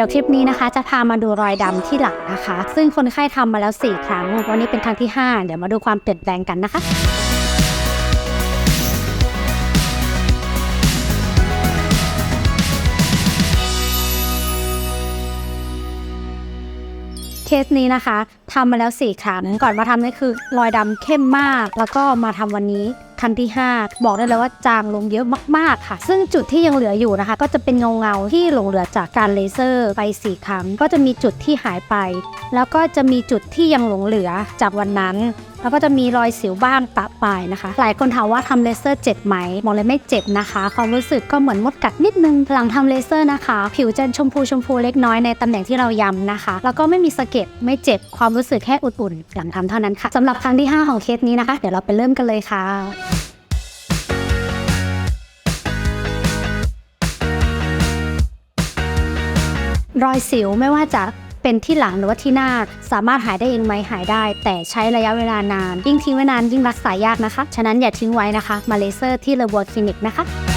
ดี๋ยวคลิปนี้นะคะ จะพามาดูรอยดำที่หลังนะคะ ซึ่งคนไข้ทำมาแล้ว 4 ครั้ง วันนี้เป็นครั้งที่ 5 เดี๋ยวมาดูความเปลี่ยนแปลงกันนะคะเคสนี้นะคะทำมาแล้ว 4 ครั้ง ก่อนมาทำนี่คือรอยดำเข้มมาก แล้วก็มาทำวันนี้ ครั้งที่ 5 บอกได้เลยว่าจางลงเยอะมากๆค่ะ ซึ่งจุดที่ยังเหลืออยู่นะคะ ก็จะเป็นเงาเงาๆที่หลงเหลือจากการเลเซอร์ไปสีครั้งก็จะมีจุดที่หายไป แล้วก็จะมีจุดที่ยังหลงเหลือจากวันนั้นแล้วก็จะมีรอยสิวบ้างปะปลายนะคะ หลายคนถามว่าทำเลเซอร์เจ็บไหมบอกเลยไม่เจ็บนะคะ ความรู้สึกก็เหมือนมดกัดนิดนึง หลังทำเลเซอร์นะคะ ผิวจะชมพูชมพูเล็กน้อยในตำแหน่งที่เราย้ำนะคะ แล้วก็ไม่มีสะเก็ดไม่เจ็บความรู้สึกแค่อุ่นๆหลังทำเท่านั้นค่ะสำหรับครั้งที่ 5 ของเคสนี้นะคะ เดี๋ยวเราไปเริ่มกันเลยค่ะรอยสิวไม่ว่าจะ เป็นที่หลังหรือว่าที่หน้า สามารถหายได้เองไหมหายได้ แต่ใช้ระยะเวลานาน ยิ่งทิ้งไว้นานยิ่งรักษายากนะคะ ฉะนั้นอย่าทิ้งไว้นะคะ มาเลเซอร์ที่เลเวอร์คลินิกนะคะ